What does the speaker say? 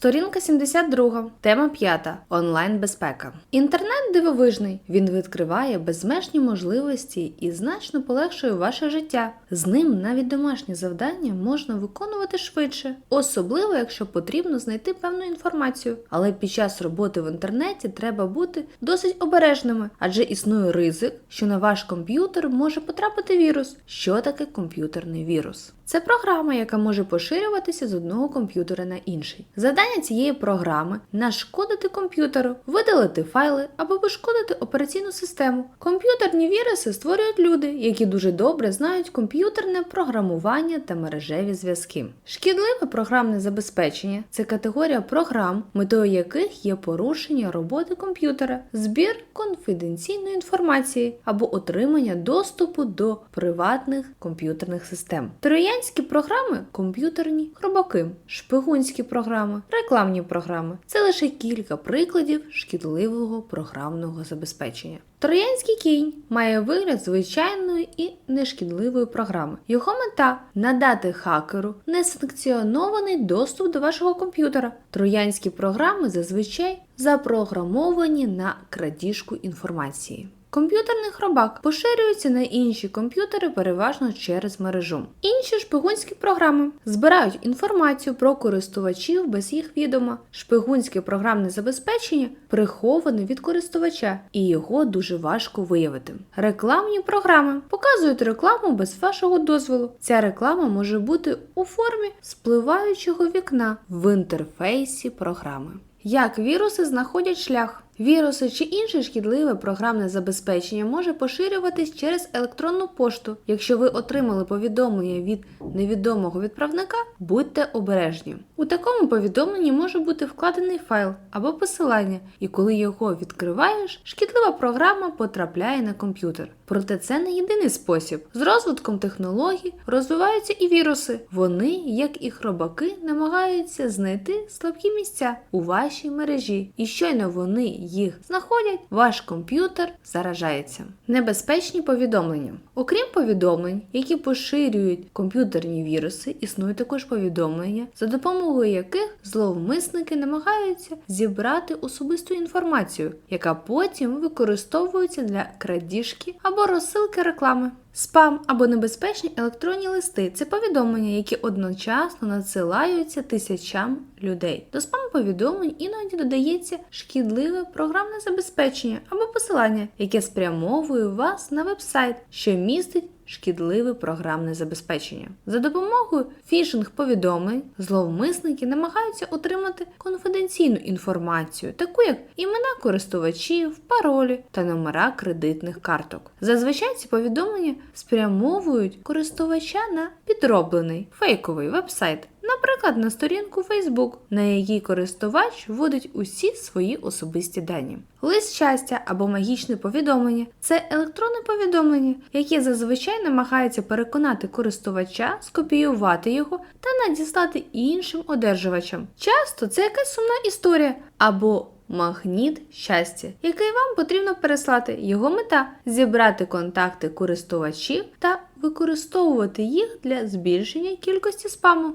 Сторінка 72, тема 5. Онлайн безпека. Інтернет дивовижний. Він відкриває безмежні можливості і значно полегшує ваше життя. З ним навіть домашні завдання можна виконувати швидше, особливо якщо потрібно знайти певну інформацію. Але під час роботи в інтернеті треба бути досить обережними, адже існує ризик, що на ваш комп'ютер може потрапити вірус. Що таке комп'ютерний вірус? Це програма, яка може поширюватися з одного комп'ютера на інший. Завдання цієї програми нашкодити комп'ютеру, видалити файли або пошкодити операційну систему. Комп'ютерні віруси створюють люди, які дуже добре знають комп'ютерне програмування та мережеві зв'язки. Шкідливе програмне забезпечення це категорія програм, метою яких є порушення роботи комп'ютера, збір конфіденційної інформації або отримання доступу до приватних комп'ютерних систем. Троянські програми комп'ютерні хробаки, шпигунські програми, рекламні програми це лише кілька прикладів шкідливого програмного забезпечення. Троянський кінь має вигляд звичайної і нешкідливої програми. Його мета надати хакеру несанкціонований доступ до вашого комп'ютера. Троянські програми зазвичай запрограмовані на крадіжку інформації. Комп'ютерний хробак поширюється на інші комп'ютери переважно через мережу. Інші шпигунські програми збирають інформацію про користувачів без їх відома. Шпигунське програмне забезпечення приховане від користувача, і його дуже важко виявити. Рекламні програми показують рекламу без вашого дозволу. Ця реклама може бути у формі спливаючого вікна в інтерфейсі програми. Як віруси знаходять шлях? Віруси чи інше шкідливе програмне забезпечення може поширюватись через електронну пошту. Якщо ви отримали повідомлення від невідомого відправника, будьте обережні. У такому повідомленні може бути вкладений файл або посилання, і коли його відкриваєш, шкідлива програма потрапляє на комп'ютер. Проте це не єдиний спосіб. З розвитком технологій розвиваються і віруси. Вони, як і хробаки, намагаються знайти слабкі місця у вашій мережі, і щойно вони їх знаходять, ваш комп'ютер заражається. Небезпечні повідомлення. Окрім повідомлень, які поширюють комп'ютерні віруси, існують також повідомлення, за допомогою яких зловмисники намагаються зібрати особисту інформацію, яка потім використовується для крадіжки або розсилки реклами. Спам або небезпечні електронні листи це повідомлення, які одночасно надсилаються тисячам людей. До спам повідомлень іноді додається шкідливе програмне забезпечення або посилання, яке спрямовує вас на вебсайт, що містить шкідливе програмне забезпечення. За допомогою фішинг повідомлень зловмисники намагаються отримати конфіденційну інформацію, таку як імена користувачів, паролі та номера кредитних карток. Зазвичай ці повідомлення спрямовують користувача на підроблений фейковий вебсайт. Наприклад, на сторінку Facebook, на якій користувач вводить усі свої особисті дані. Лист щастя або магічне повідомлення це електронне повідомлення, яке зазвичай намагається переконати користувача скопіювати його та надіслати іншим одержувачам. Часто це якась сумна історія або Магніт щастя, який вам потрібно переслати. Його мета зібрати контакти користувачів та використовувати їх для збільшення кількості спаму.